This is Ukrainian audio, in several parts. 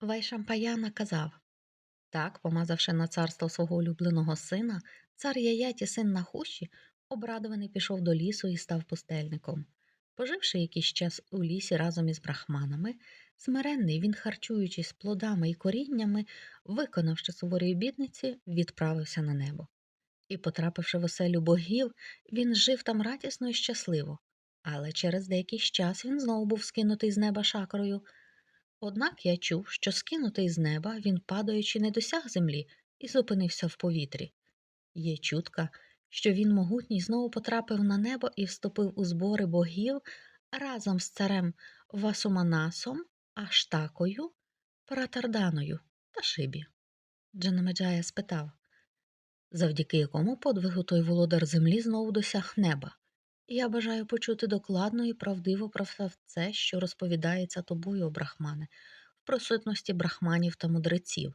Вайшампаяна казав так, помазавши на царство свого улюбленого сина, цар Яяті, син Нахуші, обрадований пішов до лісу і став пустельником. Поживши якийсь час у лісі разом із брахманами, смиренний він, харчуючись плодами і коріннями, виконавши суворі обітниці, відправився на небо. І, потрапивши в оселю богів, він жив там радісно і щасливо. Але через деякий час він знову був скинутий з неба шакрою. Однак я чув, що скинутий з неба він, падаючи, не досяг землі і зупинився в повітрі. Є чутка, що він могутній знову потрапив на небо і вступив у збори богів разом з царем Васуманасом, Аштакою, Пратарданою та Шибі. Джанамеджая спитав, завдяки якому подвигу той володар землі знову досяг неба. Я бажаю почути докладно і правдиво про все це, що розповідається тобою, брахмане, в присутності брахманів та мудреців.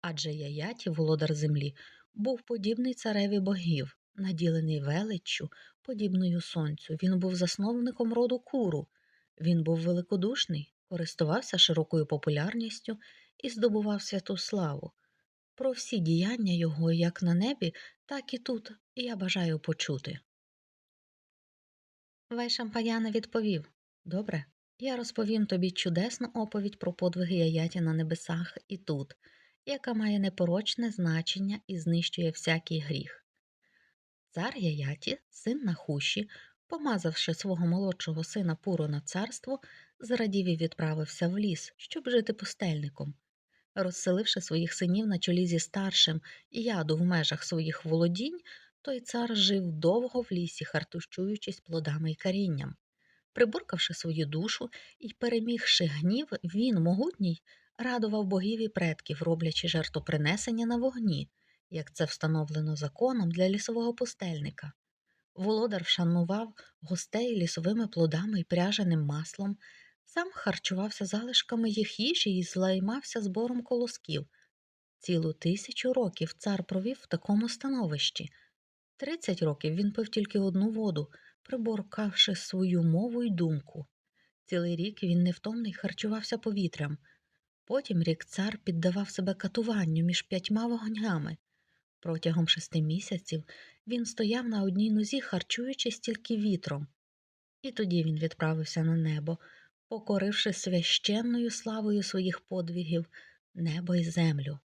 Адже Яяті, володар землі, був подібний цареві богів, наділений величчю, подібною сонцю. Він був засновником роду куру. Він був великодушний, користувався широкою популярністю і здобував святу славу. Про всі діяння його як на небі, так і тут я бажаю почути. Вайшампаяна відповів Добре, я розповім тобі чудесну оповідь про подвиги Яяті на небесах і тут, яка має непорочне значення і знищує всякий гріх. Цар Яяті, син Нахуші, помазавши свого молодшого сина Пуру на царство, зрадів і відправився в ліс, щоб жити пустельником. Розселивши своїх синів на чолі зі старшим і яду в межах своїх володінь, той цар жив довго в лісі, хартущуючись плодами і карінням. Прибуркавши свою душу і перемігши гнів, він, могутній, радував богів і предків, роблячи жертвопринесення на вогні, як це встановлено законом для лісового пустельника. Володар вшанував гостей лісовими плодами і пряженим маслом, сам харчувався залишками їх їжі і злаймався збором колосків. Цілу тисячу років цар провів в такому становищі. Тридцять років він пив тільки одну воду, приборкавши свою мову й думку. Цілий рік він невтомний харчувався повітрям. Потім рік цар піддавав себе катуванню між п'ятьма вогнями. Протягом шести місяців він стояв на одній нозі, харчуючись тільки вітром. І тоді він відправився на небо, покоривши священною славою своїх подвигів небо й землю.